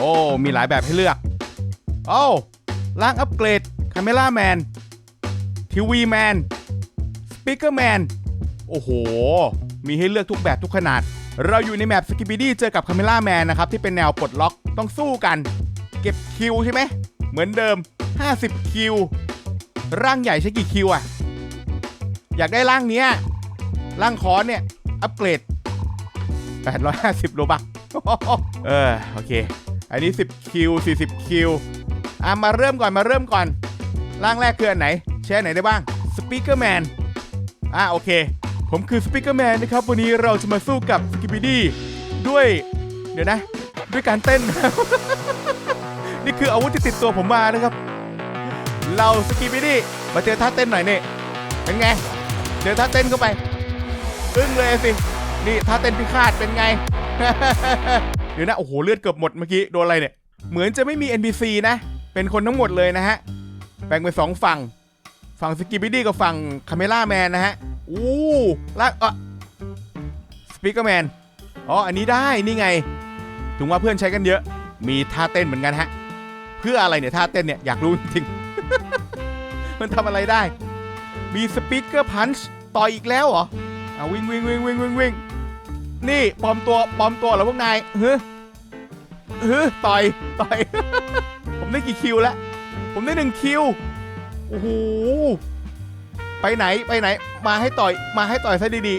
โอ้ มีหลายแบบให้เลือก โอ้ล่างอัปเกรดคาเมล่าแมนทีวีแมนสปีกเกอร์แมนโอ้โห มีให้เลือกทุกแบบทุกขนาด เราอยู่ในแมปสกิป d ดี้เจอกับคาเมล่าแมนนะครับ ที่เป็นแนวปลดล็อกต้องสู้กัน เก็บคิวใช่ไหม เหมือนเดิม 50 คิว ร่างใหญ่ใช้กี่คิวอะอยากได้ร่างเนี้ยร่างคอนเนี่ย อัปเกรด 850โลบักเออ โอเค อันนี้ 10 คิว 40 คิว อะ มาเริ่มก่อน มาเริ่มก่อน ร่างแรกคืออันไหน แชร์ไหนได้บ้าง สปีกเกอร์แมน อะ โอเค ผมคือสปีกเกอร์แมนนะครับ วันนี้เราจะมาสู้กับสกิบิดี้ด้วย เดี๋ยวนะ ด้วยการเต้น นี่คืออาวุธที่ติดตัวผมมานะครับ เราสกิบิดี้มาเจอท่าเต้นหน่อยนี่เป็นไง เจอท่าเต้นเข้าไป อึ้งเลยสิ นี่ท่าเต้นพิฆาตเป็นไง เดี๋ยวนะโอ้โหเลือดเกือบหมดเมื่อกี้โดนอะไรเนี่ย เหมือนจะไม่มี NPC นะ เป็นคนทั้งหมดเลยนะฮะ แบ่งเป็นสองฝั่ง ฝั่งสกิบิดี้กับฝั่งคาเมล่าแมนนะฮะอู้ลากเออสปีกเกอร์แมนอ๋ออันนี้ได้นี่ไง ถึงว่าเพื่อนใช้กันเยอะ มีท่าเต้นเหมือนกันฮะ เพื่ออะไรเนี่ยท่าเต้นเนี่ยอยากรู้จริง มันทำอะไรได้ มีสปีกเกอร์พันช์ต่อยอีกแล้วเหรอเอาวิ่งวิ่งวิ่งวิ่งวิ่งวิ่ง นี่ปลอมตัวปลอมตัวเหรอพวกนายเฮ้ยเฮ้ยต่อยต่อย ผมได้กี่คิวแล้ว ผมได้หนึ่งคิว โอ้โห ไปไหนไปไหน มาให้ต่อย มาให้ต่อยซะดี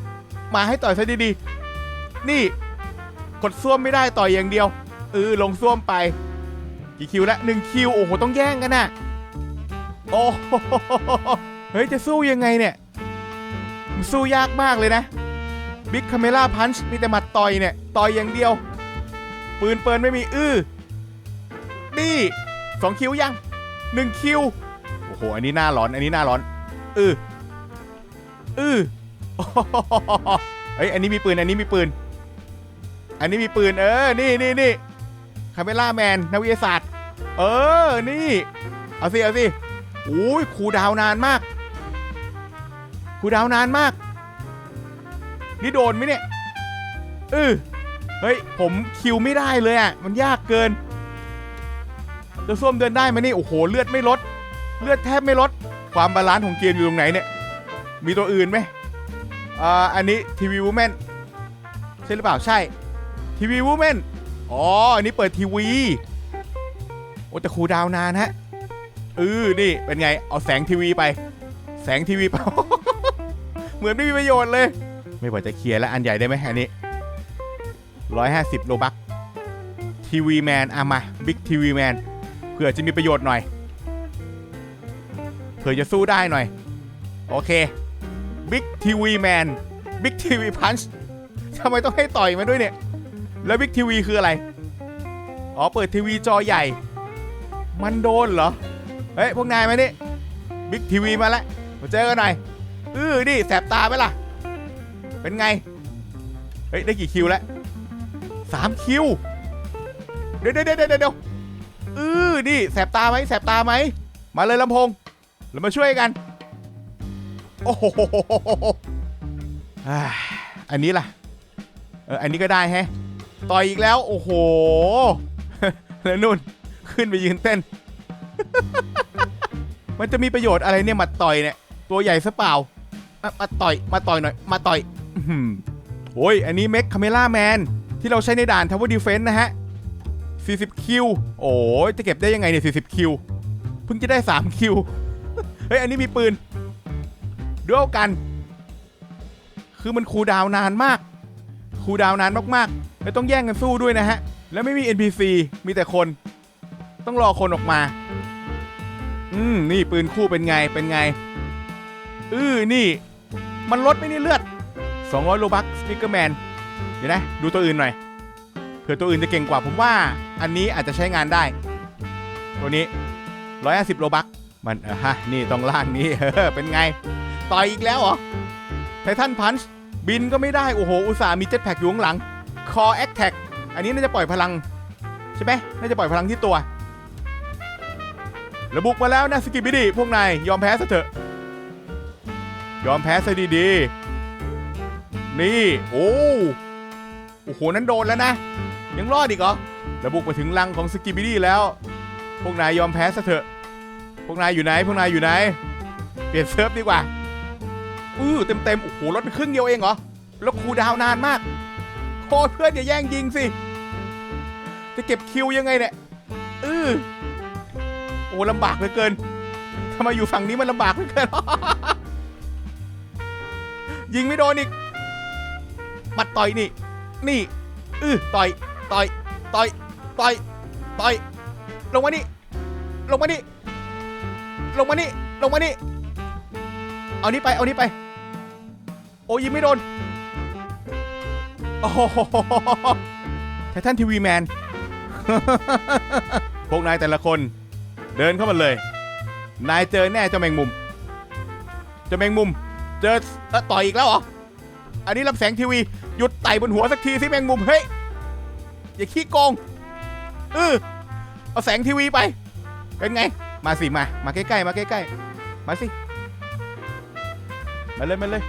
ๆ มาให้ต่อยซะดีๆ นี่ กดซ่วมไม่ได้ต่อยอย่างเดียวเออลงซ่วมไป กี่คิวแล้วหนึ่งคิว โอ้โห ต้องแย่งกันน่ะ โอ้โหเฮ้ย จะสู้ยังไงเนี่ย สู้ยากมากเลยนะ บิ๊กคาเมล่าพันช์มีแต่หมัดต่อยเนี่ย ต่อยอย่างเดียว ปืนเปินไม่มีอื้อนี่สองคิวยังหนึ่งคิว โอ้โห อันนี้หน้าร้อน อันนี้หน้าร้อน อืออืออเฮ้ย อันนี้มีปืน อันนี้มีปืน อันนี้มีปืน เออ นี่นี่นี่คาเมล่าแมนนักวิทยาศาสตร์ เออ นี่ เอาสิ เอาสิโอ้ยครูดาวนานมากครูดาวนานมาก นี่โดนไหมเนี่ยเออเฮ้ย ผมคิวไม่ได้เลยอะ มันยากเกินจะส้วมเดินได้ไหมนี่ โอ้โห เลือดไม่ลด เลือดแทบไม่ลด ความบาลานซ์ของเกมอยู่ตรงไหนเนี่ย มีตัวอื่นไหมอ่า อันนี้ทีวีวูแมนใช่หรือเปล่า ใช่ทีวีวูแมนอ๋อ อันนี้เปิดทีวี โอ้แต่ครูดาวนานฮะเออนี่ เป็นไง เอาแสงทีวีไป แสงทีวีไป เหมือนไม่มีประโยชน์เลย ไม่ว่าจะเคลียร์แล้วอันใหญ่ได้ไหมอันนี้ร้อยห้าสิบโลบักทีวีแมนอะมาบิ๊กทีวีแมนเผื่อจะมีประโยชน์หน่อยเผื่อจะสู้ได้หน่อย โอเคบิ๊กทีวีแมนบิ๊กทีวีพันช์ทำไมต้องให้ต่อยมาด้วยเนี่ย แล้วบิ๊กทีวีคืออะไร อ๋อ เปิดทีวีจอใหญ่ มันโดนเหรอ เฮ้ย พวกนายมานี่บิ๊กทีวีมาแล้วมาเจอกันหน่อย อื้อนี่แสบตาไหมล่ะ เป็นไง เฮ้ย ได้กี่คิวแล้วสามคิว เดี๋ยวเดี๋ยวเดี๋ยวเดี๋ยวอื้อนี่แสบตาไหมแสบตาไหม มาเลยลำโพงเรามาช่วยกัน โอ้โหอ่าอันนี้ล่ะ เออ อันนี้ก็ได้แฮะ ต่อยอีกแล้ว โอ้โห แล้วนุ่น ขึ้นไปยืนเต้น มันจะมีประโยชน์อะไรเนี่ยมาต่อยเนี่ย ตัวใหญ่ซะเปล่า มามาต่อย มาต่อยหน่อย มาต่อย หือโอ้ย อันนี้เม็กคาเมล่าแมนที่เราใช้ในด่านทาวเวอร์ดีเฟนต์นะฮะ 40 คิว โอ้ยจะเก็บได้ยังไงเนี่ย 40 คิว เพิ่งจะได้ 3 คิว เฮ้ย อันนี้มีปืนด้วยกัน คือมันคูดาวนานมาก คูดาวนานมากๆ แล้วต้องแย่งกันสู้ด้วยนะฮะ แล้วไม่มี NPC มีแต่คน ต้องรอคนออกมา อืม นี่ปืนคู่เป็นไง เป็นไง อื้อ นี่ มันลดไม่นี่เลือด 200โลบักสปิเกอร์แมนเดี๋ยวนะ ดูตัวอื่นหน่อย เผื่อตัวอื่นจะเก่งกว่าผมว่าอันนี้อาจจะใช้งานได้ ตัวนี้ 150โลบักมันฮะนี่ตรงล่างนี้เป็นไง ต่อยอีกแล้วเหรอไททันพันช์บินก็ไม่ได้ โอ้โห อุตส่าห์มีเจ็ตแพ็กอยู่ข้างหลังคอแอคแท็กอันนี้น่าจะปล่อยพลัง ใช่ไหมน่าจะปล่อยพลังที่ตัวระบุกมาแล้วนะสกิบิดีพวกนายยอมแพ้ซะเถอะ ยอมแพ้ซะดีๆ นี่โอ้โอ้โหนั้นโดนแล้วนะ ยังรอดอีกเหรอระบุกมาถึงลังของสกิบิดี้แล้ว พวกนายยอมแพ้ซะเถอะ พวกนายอยู่ไหน พวกนายอยู่ไหน เปลี่ยนเซิร์ฟดีกว่าอือเต็มเต็มโอ้โหลดไปครึ่งเดียวเองเหรอ แล้วคูดาวน์นานมากโคตรเพื่อนอย่าแย่งยิงสิ จะเก็บคิวยังไงเนี่ยอือโอ้ลำบากเหลือเกินทำไมอยู่ฝั่งนี้มันลำบากเหลือเกิน ยิงไม่โดนอีก มัดต่อยนี่ นี่อือต่อย ต่อย ต่อย ต่อย ต่อย ลงมานี่ ลงมานี่ ลงมานี่ ลงมานี่ เอานี้ไป เอานี้ไป โอ้ยิงไม่โดน โอ้โหไททันทีวีแมน พวกนายแต่ละคน เดินเข้ามาเลย นายเจอแน่เจ้าแมงมุม เจ้าแมงมุม เจอเอ่อต่อยอีกแล้วเหรอ อันนี้ลำแสงทีวี หยุดไต่บนหัวสักทีสิแมงมุมเฮ้ยอย่าขี้โกงเออเอาแสงทีวีไป เป็นไง มาสิมา มาใกล้ๆมาใกล้ๆมาสิมาเลยมาเลย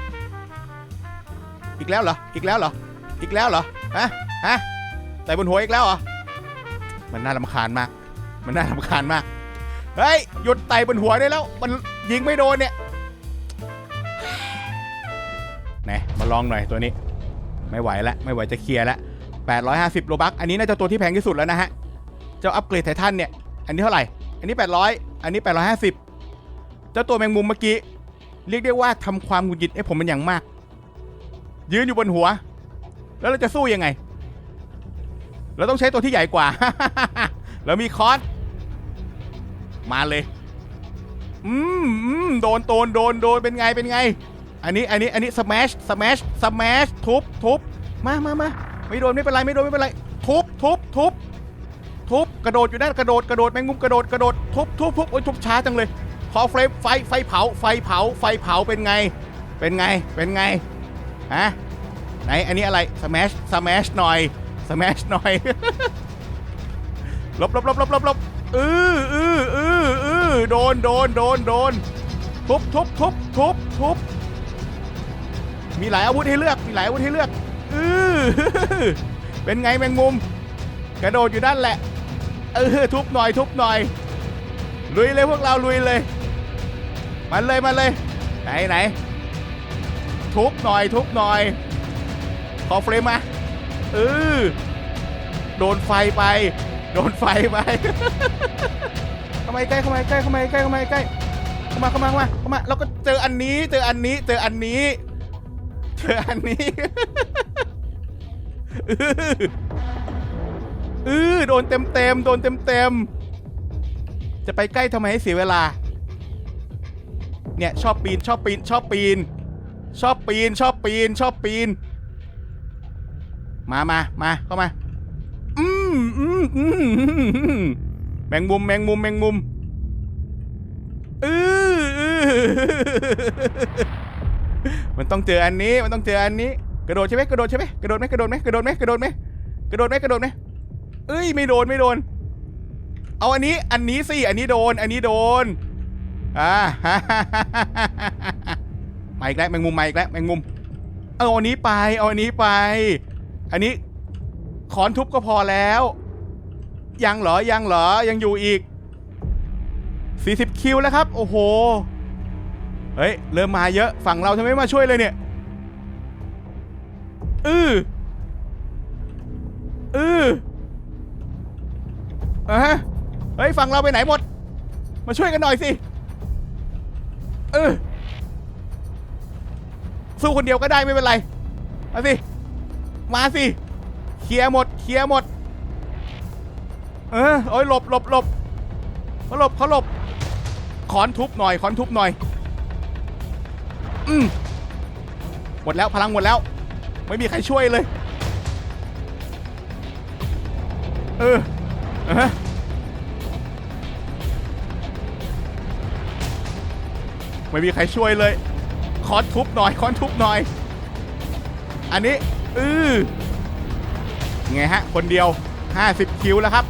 อีกแล้วเหรอ อีกแล้วเหรอ อีกแล้วเหรอ ฮะ ฮะไต่บนหัวอีกแล้วเหรอ มันน่ารำคาญมาก มันน่ารำคาญมาก เฮ้ย หยุดไต่บนหัวได้แล้ว มันยิงไม่โดนเนี่ย ไหน มาลองหน่อยตัวนี้ ไม่ไหวแล้วไม่ไหวจะเคลียร์แล้ว850โลบักอันนี้น่าจะตัวที่แพงที่สุดแล้วนะฮะ เจ้าอัปเกรดไททันเนี่ย อันนี้เท่าไหร่ อันนี้ 800 อันนี้ 850 เจ้าตัวแมงมุมเมื่อกี้ เรียกได้ว่าทำความหงุดหงิดให้ผมเป็นอย่างมาก ยืนอยู่บนหัว แล้วเราจะสู้ยังไง เราต้องใช้ตัวที่ใหญ่กว่า แล้วมีคอนมาเลยอืมอืมโดนโดนโดนโดนเป็นไงเป็นไง อันนี้อันนี้อันนี้สแมชสแมชสแมชทุบทุบมามามาไม่โดนไม่เป็นไรไม่โดนไม่เป็นไรทุบทุบทุบทุบกระโดดอยู่นั่นกระโดดกระโดดแมงมุมกระโดดกระโดดทุบทุบทุบโอ้ยทุบช้าจังเลยขอเฟรมไฟไฟเผาไฟเผาไฟเผาเป็นไง เป็นไงเป็นไงฮะไหนอันนี้อะไรสแมชสแมชหน่อยสแมชหน่อยลบลบลบลบลบลบอืออืออืออือโดนโดนโดนโดนทุบทุบทุบทุบทุบ มีหลายอาวุธให้เลือกมีหลายอาวุธให้เลือกอือเป็นไงแมงมุม กระโดดอยู่นั่นแหละเออทุบหน่อยทุบหน่อยลุยเลยพวกเราลุยเลยมันเลยมาเลย ไหนไหนทุบหน่อยทุบหน่อยขอเฟรมมาเออโดนไฟไป โดนไฟไปเข้ามาใกล้เข้ามาใกล้เข้ามาใกล้เข้ามาใกล้เข้ามาเข้ามาเข้ามาเข้ามาแล้วก็เจออันนี้เจออันนี้เจออันนี้ เจออันนี้ อืออโดนเต็มเต็มโดนเต็มเต็มจะไปใกล้ทำไมให้เสียเวลา เนี่ย ชอบปีน ชอบปีน ชอบปีน ชอบปีน ชอบปีน ชอบปีน มามามาเข้ามา อืมอืมอืมอืมอืมแมงมุม แมงมุม แมงมุม อืออือ มันต้องเจออันนี้ มันต้องเจออันนี้ กระโดดใช่ไหมกระโดดใช่ไหมกระโดดไหมกระโดดไหมกระโดดไหมกระโดดไหมกระโดดไหมกระโดดไหมเอ้ยไม่โดนไม่โดน เอาอันนี้อันนี้สิอันนี้โดน อันนี้โดนอ่ามาอีกแล้วแมงมุมมาอีกแล้วแมงมุม เอาอันนี้ไปเอาอันนี้ไป อันนี้ขอนทุบก็พอแล้ว ยังเหรอยังเหรอยังอยู่อีก 40 คิวแล้วครับ โอ้โห เฮ้ย เริ่มมาเยอะ ฝั่งเราทำไมไม่มาช่วยเลยเนี่ย อืออืออะฮะ เฮ้ย ฝั่งเราไปไหนหมด มาช่วยกันหน่อยสิ เออ สู้คนเดียวก็ได้ไม่เป็นไร มาสิ มาสิ เคลียร์หมด เคลียร์หมด เออ โอ้ยหลบหลบหลบเขาหลบเขาหลบขอนทุบหน่อยขอนทุบหน่อย อืมหมดแล้วพลังหมดแล้ว ไม่มีใครช่วยเลย เออเออไม่มีใครช่วยเลยขอนทุบหน่อยขอนทุบหน่อย อันนี้อือไงฮะ คนเดียว 50 คิวแล้วครับ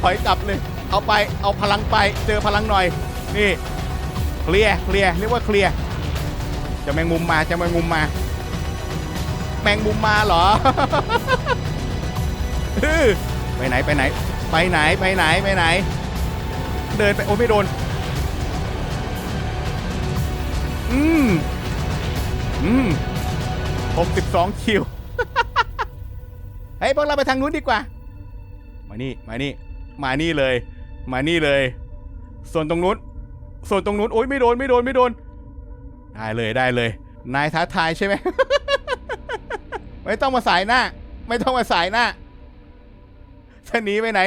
ถอยกลับเลย เอาไปเอาพลังไป เจอพลังหน่อย นี่ ลียร์เคลียร์เรียกว่าเคลียร์จะแมงมุมมาจะแมงมุมมา แมงมุมมาเหรออื้อไปไหนไปไหน ไปไหนไปไหนไปไหน เดินไปโอ้ไม่โดน อืมอืมหกสิบสองคิวเฮ้ยพวกเราไปทางนู้นดีกว่า มานี่มานี่ มานี่เลย มานี่เลย ส่วนตรงนู้น ส่วนตรงนู้นโอ๊ยไม่โดนไม่โดนไม่โดน ได้เลยได้เลย นายท้าทายใช่ไหม ไม่ต้องมาสายหน้า ไม่ต้องมาสายหน้าจะหนีไปไหน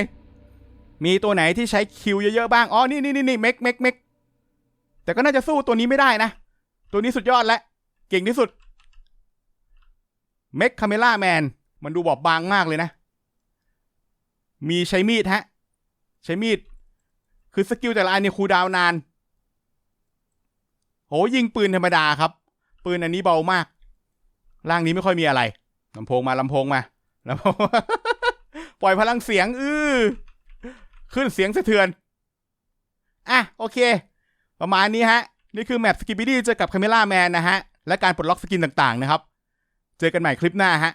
มีตัวไหนที่ใช้คิวเยอะๆบ้าง อ๋อ นี่นี่นี่นี่เม็กเม็กเม็กแต่ก็น่าจะสู้ตัวนี้ไม่ได้นะ ตัวนี้สุดยอดแล้วเก่งที่สุด เม็กคาเมล่าแมน มันดูบอบบางมากเลยนะ มีใช้มีดฮะ ใช้มีด คือสกิลแต่ละอันเนี่ยคูดาวนาน โหยิงปืนธรรมดาครับ ปืนอันนี้เบามาก ร่างนี้ไม่ค่อยมีอะไรลำโพงมาลำโพงมาลำโพงปล่อยพลังเสียง อื้อขึ้นเสียงสะเทือน อะ โอเค ประมาณนี้ฮะ นี่คือแมปสกิปปี้ดี้เจอกับคาเมล่าแมนนะฮะ และการปลดล็อกสกินต่างๆนะครับ เจอกันใหม่คลิปหน้าฮะ